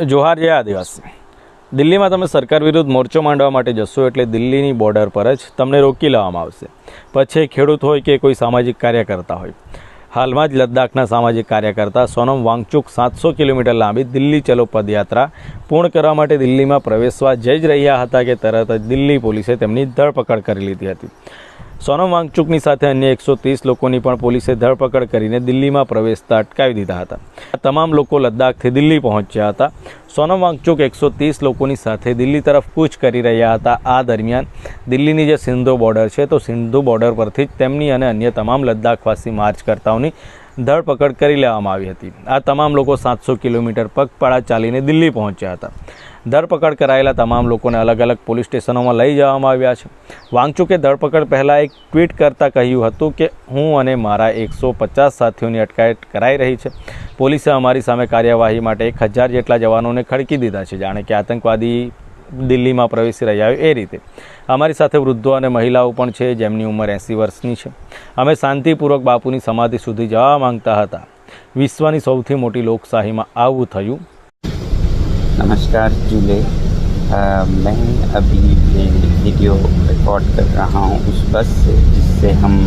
જોહાર જય આદિવાસી. દિલ્હીમાં તમે સરકાર વિરુદ્ધ મોરચો માંડવા માટે જશો એટલે દિલ્હીની બોર્ડર પર જ તમને રોકી લેવામાં આવશે. પછી ખેડૂત હોય કે કોઈ સામાજિક કાર્યકર્તા હોય. હાલમાં જ લદ્દાખના સામાજિક કાર્યકર્તા સોનમ વાંગચુક સાતસો કિલોમીટર લાંબી દિલ્હી ચલો પદયાત્રા પૂર્ણ કરવા માટે દિલ્હીમાં પ્રવેશવા જઈ જ રહ્યા હતા કે તરત જ દિલ્હી પોલીસે તેમની ધરપકડ કરી લીધી હતી. સોનમ વાંગચુકની સાથે અન્ય એકસો ત્રીસ લોકોની પણ પોલીસે ધરપકડ કરીને દિલ્હીમાં પ્રવેશતા અટકાવી દીધા હતા. તમામ લોકો લદ્દાખથી દિલ્હી પહોંચ્યા હતા. સોનમ વાંગચુક એકસો ત્રીસ લોકોની સાથે દિલ્હી તરફ કૂચ કરી રહ્યા હતા. આ દરમિયાન દિલ્હીની જે સિંધુ બોર્ડર છે, તો સિંધુ બોર્ડર પરથી જ તેમની અને અન્ય તમામ લદ્દાખવાસી માર્ચ કરતાઓની ધરપકડ કરી લેવામાં આવી હતી. આ તમામ લોકો સાતસો કિલોમીટર પગપાળા ચાલીને દિલ્હી પહોંચ્યા હતા. ધરપકડ કરાયેલા તમામ લોકોને અલગ અલગ પોલીસ સ્ટેશનોમાં લઈ જવામાં આવ્યા છે. વાંગચુકે ધરપકડ પહેલાં એક ટ્વીટ કરતાં કહ્યું હતું કે, હું અને મારા એકસો પચાસ સાથીઓની અટકાયત કરાઈ રહી છે. પોલીસે અમારી સામે કાર્યવાહી માટે એક હજાર જેટલા જવાનોને ખડકી દીધા છે. જાણે કે આતંકવાદી દિલ્હીમાં પ્રવેશી રહ્યા હોય એ રીતે. અમારી સાથે વૃદ્ધો અને મહિલાઓ પણ છે, જેમની ઉંમર એંસી વર્ષની છે. અમે શાંતિપૂર્વક બાપુની સમાધિ સુધી જવા માંગતા હતા. વિશ્વની સૌથી મોટી લોકશાહીમાં આવું થયું नमस्कार जूले मैं अभी वीडियो रिकॉर्ड कर रहा हूँ उस बस से जिससे हम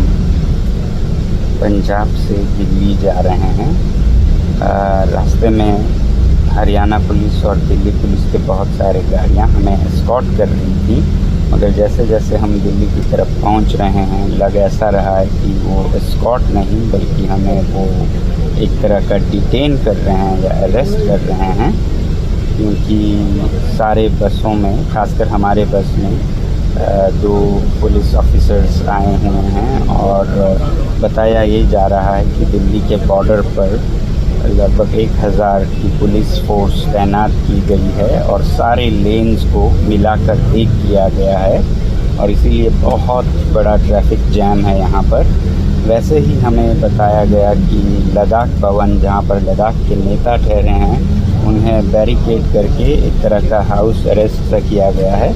पंजाब से दिल्ली जा रहे हैं। अ, रास्ते में हरियाणा पुलिस और दिल्ली पुलिस के बहुत सारे गाड़ियाँ हमें एस्कॉर्ट कर रही थी मगर जैसे जैसे हम दिल्ली की तरफ़ पहुँच रहे हैं लग ऐसा रहा है कि वो एस्कॉर्ट नहीं बल्कि हमें वो एक तरह का डिटेन कर रहे हैं या अरेस्ट कर रहे हैं। क्योंकि सारे बसों में, खासकर हमारे बस में दो पुलिस ऑफिसर्स आए हुए हैं और बताया ये जा रहा है कि दिल्ली के बॉर्डर पर लगभग एक हज़ार की पुलिस फोर्स तैनात की गई है और सारे लेन्स को मिलाकर एक किया गया है और इसीलिए बहुत बड़ा ट्रैफ़िक जैम है यहाँ पर। वैसे ही हमें बताया गया कि लद्दाख भवन, जहाँ पर लद्दाख के नेता ठहरे हैं उन्हें बैरिकेड करके एक तरह का हाउस अरेस्ट सा किया गया है।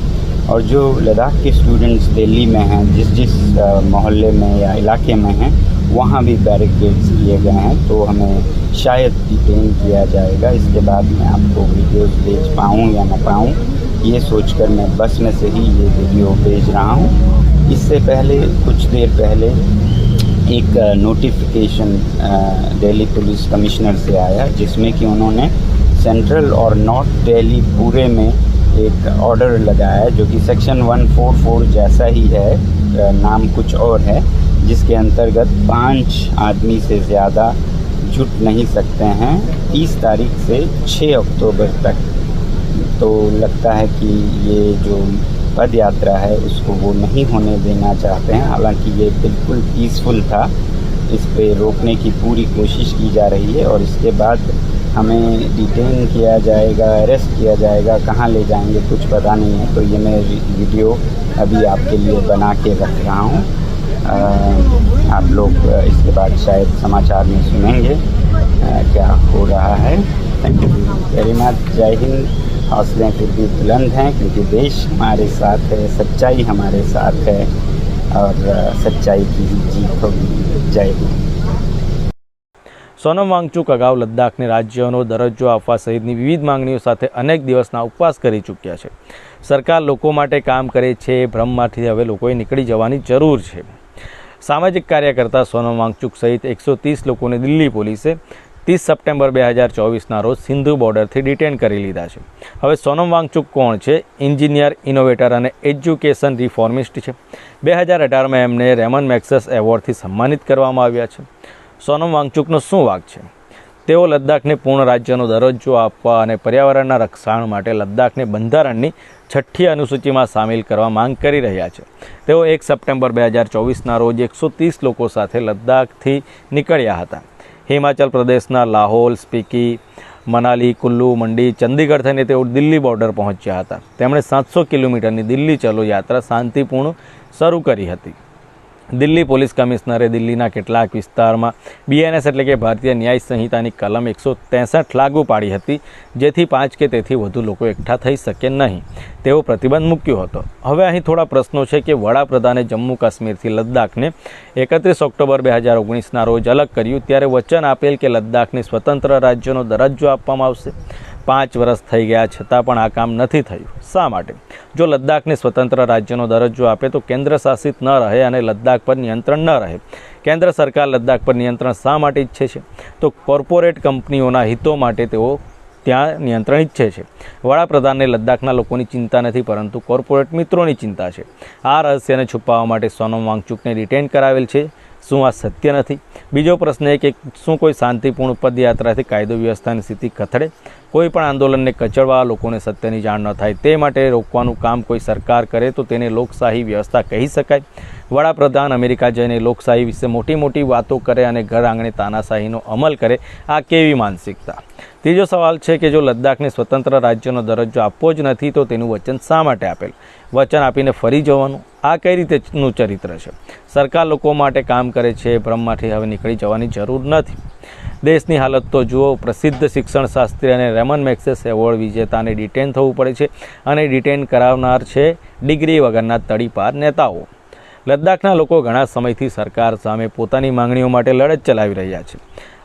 और जो लद्दाख के स्टूडेंट्स दिल्ली में हैं, जिस जिस मोहल्ले में या इलाके में हैं, वहाँ भी बैरिकेड्स किए गए हैं। तो हमें शायद डिटेन किया जाएगा। इसके बाद मैं आपको वीडियोस भेज पाऊँ या न पाऊँ, ये सोचकर मैं बस में से ही ये वीडियो भेज रहा हूँ। इससे पहले, कुछ देर पहले, एक नोटिफिकेशन दिल्ली पुलिस कमिश्नर से आया, जिसमें कि उन्होंने सेंट्रल और नॉर्थ दिल्ली पूरे में एक ऑर्डर लगाया है, जो कि सेक्शन 144 जैसा ही है नाम कुछ और है, जिसके अंतर्गत पाँच आदमी से ज़्यादा जुट नहीं सकते हैं 30 तारीख से 6 अक्टूबर तक। तो लगता है कि ये जो पद यात्रा है, उसको वो नहीं होने देना चाहते हैं। हालाँकि ये बिल्कुल पीसफुल था। इस पर रोकने की पूरी कोशिश की जा रही है और इसके बाद हमें डिटेन किया जाएगा अरेस्ट किया जाएगा कहाँ ले जाएँगे कुछ पता नहीं है। तो ये मैं वीडियो अभी आपके लिए बना के रख रहा हूँ। आप लोग इसके बाद शायद समाचार में सुनेंगे। अ, क्या हो रहा है। थैंक यू वेरी मच जय हिंद। हौसले फिर भी बुलंद हैं क्योंकि देश हमारे साथ है सच्चाई हमारे साथ है और सच्चाई की जीत होगी। जय हिंद। સોનમ વાંગચુક અગાઉ લદ્દાખને રાજ્યનો દરજ્જો આપવા સહિતની વિવિધ માંગણીઓ સાથે અનેક દિવસના ઉપવાસ કરી ચૂક્યા છે. સરકાર લોકો માટે કામ કરે છે એ ભ્રમમાંથી હવે લોકોએ નીકળી જવાની જરૂર છે. સામાજિક કાર્યકર્તા સોનમ વાંગચુક સહિત એકસો ત્રીસ લોકોને દિલ્હી પોલીસે ત્રીસ સપ્ટેમ્બર બે હજાર ચોવીસના રોજ સિંધુ બોર્ડરથી ડિટેન કરી લીધા છે. હવે સોનમ વાંગચુક કોણ છે? એન્જિનિયર, ઇનોવેટર અને એજ્યુકેશન રિફોર્મિસ્ટ છે. બે હજાર અઢારમાં એમને રેમન મેક્સસ એવોર્ડથી સન્માનિત કરવામાં આવ્યા છે. સોનમ વાંગચુકનો શું વાક છે? તેઓ લદ્દાખને પૂર્ણ રાજ્યનો દરજ્જો આપવા અને પર્યાવરણના રક્ષણ માટે લદ્દાખને બંધારણની છઠ્ઠી અનુસૂચિમાં સામેલ કરવા માંગ કરી રહ્યા છે. તેઓ એક સપ્ટેમ્બર બે હજાર ચોવીસના રોજ એકસો ત્રીસ લોકો સાથે લદ્દાખથી નીકળ્યા હતા. હિમાચલ પ્રદેશના લાહોલ, સ્પીકી, મનાલી, કુલ્લુ, મંડી, ચંદીગઢ થઈને તેઓ દિલ્હી બોર્ડર પહોંચ્યા હતા. તેમણે સાતસો કિલોમીટરની દિલ્હી ચલો યાત્રા શાંતિપૂર્ણ શરૂ કરી હતી. દિલ્હી પોલીસ કમિશનરે દિલ્હીના કેટલાક વિસ્તારમાં બીએનએસ એટલે કે ભારતીય ન્યાય સંહિતાની કલમ એકસો ત્રેસઠ લાગુ પાડી હતી, જેથી પાંચ કે તેથી વધુ લોકો એકઠા થઈ શકે નહીં. તેવો પ્રતિબંધ મૂક્યો હતો. હવે અહીં થોડા પ્રશ્નો છે કે વડાપ્રધાને જમ્મુ કાશ્મીરથી લદ્દાખને એકત્રીસ ઓક્ટોબર બે હજાર ઓગણીસના રોજ અલગ કર્યું, ત્યારે વચન આપેલ કે લદ્દાખને સ્વતંત્ર રાજ્યનો દરજ્જો આપવામાં આવશે? પાંચ વર્ષ થઈ ગયા છતાં પણ આ કામ નથી થયું. શા માટે? જો લદ્દાખને સ્વતંત્ર રાજ્યનો દરજ્જો આપે તો કેન્દ્ર શાસિત ન રહે અને લદ્દાખ પર નિયંત્રણ ન રહે. કેન્દ્ર સરકાર લદ્દાખ પર નિયંત્રણ શા માટે ઈચ્છે છે? તો કોર્પોરેટ કંપનીઓના હિતો માટે તેઓ ત્યાં નિયંત્રણ ઈચ્છે છે. વડાપ્રધાનને લદ્દાખના લોકોની ચિંતા નથી, પરંતુ કોર્પોરેટ મિત્રોની ચિંતા છે. આ રહસ્યને છુપાવવા માટે સોનમ વાંગચુકને ડિટેન કરાવેલ છે. શું આ સત્ય નથી? બીજો પ્રશ્ન એ કે શું કોઈ શાંતિપૂર્ણ પદયાત્રાથી કાયદો વ્યવસ્થાની સ્થિતિ કથળે? કોઈ પણ આંદોલનને કચડવા લોકોને સત્યની જાણ ન થાય, તે માટે રોકવાનું કામ કોઈ સરકાર કરે તો તેને લોકશાહી વ્યવસ્થા કહી શકાય. વડાપ્રધાન અમેરિકા જઈને લોકશાહી વિશે મોટી મોટી વાતો કરે અને ઘર આંગણે તાનાશાહીનો અમલ કરે, આ કેવી માનસિકતા? ત્રીજો સવાલ છે કે જો લદ્દાખને સ્વતંત્ર રાજ્યનો દરજ્જો આપવો જ નથી, તો તેનું વચન શા માટે આપેલ? વચન આપીને ફરી જવાનું? આ કઈ રીતેનું ચરિત્ર છે? સરકાર લોકો માટે કામ કરે છે, ભ્રમમાંથી હવે નીકળી જવાની જરૂર નથી. દેશની હાલત તો જુઓ, પ્રસિદ્ધ શિક્ષણ શાસ્ત્રી અને રેમન મેક્સેસ એવોર્ડ વિજેતાને ડિટેન થવું પડે છે અને ડિટેન કરાવનાર છે ડિગ્રી વગરના તડીપાર નેતાઓ. લદ્દાખના લોકો ઘણા સમયથી સરકાર સામે પોતાની માંગણીઓ માટે લડત ચલાવી રહ્યા છે.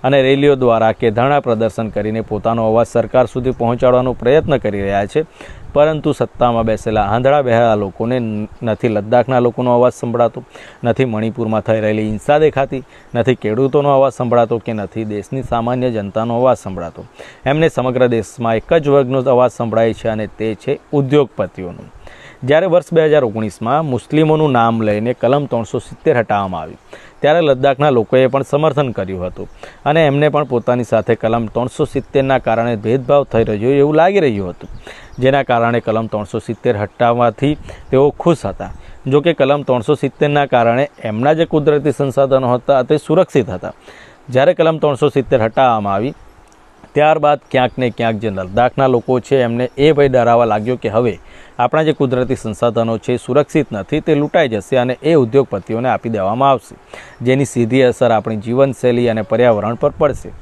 અને રેલીઓ દ્વારા કે ધરણા પ્રદર્શન કરીને પોતાનો અવાજ સરકાર સુધી પહોંચાડવાનો પ્રયત્ન કરી રહ્યા છે. પરંતુ સત્તામાં બેસેલા આંધળા બહેરા લોકોને નથી લદ્દાખના લોકોનો અવાજ સંભળાતો, નથી મણિપુરમાં થઈ રહેલી હિંસા દેખાતી, નથી ખેડૂતોનો અવાજ સંભળાતો કે નથી દેશની સામાન્ય જનતાનો અવાજ સંભળાતો. એમને સમગ્ર દેશમાં એક જ વર્ગનો અવાજ સંભળાય છે અને તે છે ઉદ્યોગપતિઓનો. જ્યારે વર્ષ બે હજાર ઓગણીસમાં મુસ્લિમોનું નામ લઈને કલમ ત્રણસો સિત્તેર હટાવવામાં આવી, ત્યારે લદ્દાખના લોકોએ પણ સમર્થન કર્યું હતું. અને એમને પણ પોતાની સાથે કલમ ત્રણસો સિત્તેરના કારણે ભેદભાવ થઈ રહ્યો એવું લાગી રહ્યું હતું. જેના કારણે કલમ ત્રણસો સિત્તેર હટાવવાથી તેઓ ખુશ હતા. જો કે કલમ ત્રણસો સિત્તેરના કારણે એમના જે કુદરતી સંસાધનો હતા તે સુરક્ષિત હતા. જ્યારે કલમ ત્રણસો સિત્તેર હટાવવામાં આવી, ત્યારબાદ ક્યાંક ને ક્યાંક જે લદ્દાખના લોકો છે એમને એ ભય ડરાવા લાગ્યો કે હવે આપણા જે કુદરતી સંસાધનો છે સુરક્ષિત નથી, તે લૂંટાઈ જશે અને એ ઉદ્યોગપતિઓને આપી દેવામાં આવશે, જેની સીધી અસર આપણી જીવનશૈલી અને પર્યાવરણ પર પડશે.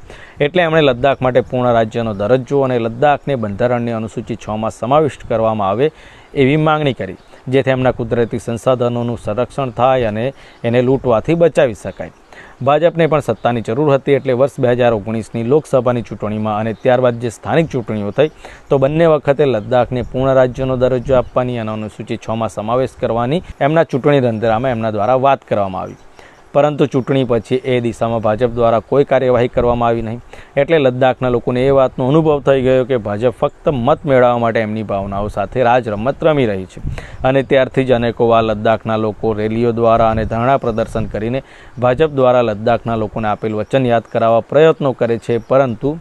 એટલે એમણે લદ્દાખ માટે પૂર્ણ રાજ્યનો દરજ્જો અને લદ્દાખને બંધારણની અનુસૂચિ છમાં સમાવિષ્ટ કરવામાં આવે એવી માંગણી કરી, જેથી એમના કુદરતી સંસાધનોનું સંરક્ષણ થાય અને એને લૂંટવાથી બચાવી શકાય. ભાજપને પણ સત્તાની જરૂર હતી એટલે વર્ષ બે હજાર ઓગણીસની લોકસભાની ચૂંટણીમાં અને ત્યારબાદ જે સ્થાનિક ચૂંટણીઓ થઈ, તો બંને વખતે લદ્દાખને પૂર્ણ રાજ્યનો દરજ્જો આપવાની અને અનુસૂચિત છમાં સમાવેશ કરવાની એમના ચૂંટણી રંધરામાં એમના દ્વારા વાત કરવામાં આવી. પરંતુ ચૂંટણી પછી એ દિશામાં ભાજપ દ્વારા કોઈ કાર્યવાહી કરવામાં આવી નહીં. એટલે લદ્દાખના લોકોને એ વાતનો અનુભવ થઈ ગયો કે ભાજપ ફક્ત મત મેળવવા માટે એમની ભાવનાઓ સાથે રાજ રમત રમી રહી છે. અને ત્યારથી જ અનેકો વાર લદ્દાખના લોકો રેલીઓ દ્વારા અને ધરણા પ્રદર્શન કરીને ભાજપ દ્વારા લદ્દાખના લોકોને આપેલ વચન યાદ કરાવવા પ્રયત્નો કરે છે, પરંતુ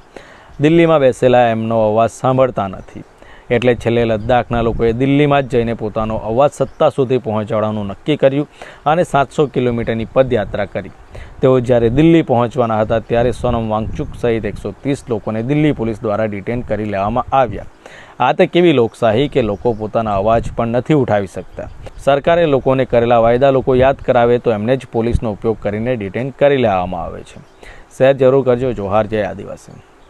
દિલ્હીમાં બેસેલા એમનો અવાજ સાંભળતા નથી. એટલે છેલ્લે લદ્દાખના લોકોએ દિલ્હીમાં જ જઈને પોતાનો અવાજ સત્તા સુધી પહોંચાડવાનું નક્કી કર્યું અને સાતસો કિલોમીટરની પદયાત્રા કરી. તેઓ જ્યારે દિલ્હી પહોંચવાના હતા ત્યારે સોનમ વાંગચુક સહિત એકસો ત્રીસ લોકોને દિલ્હી પોલીસ દ્વારા ડિટેન કરી લેવામાં આવ્યા. આ તે કેવી લોકશાહી કે લોકો પોતાના અવાજ પણ નથી ઉઠાવી શકતા? સરકારે લોકોને કરેલા વાયદા લોકો યાદ કરાવે તો એમને જ પોલીસનો ઉપયોગ કરીને ડિટેન કરી લેવામાં આવે છે. શેર જરૂર કરજો. જોહાર જય આદિવાસી.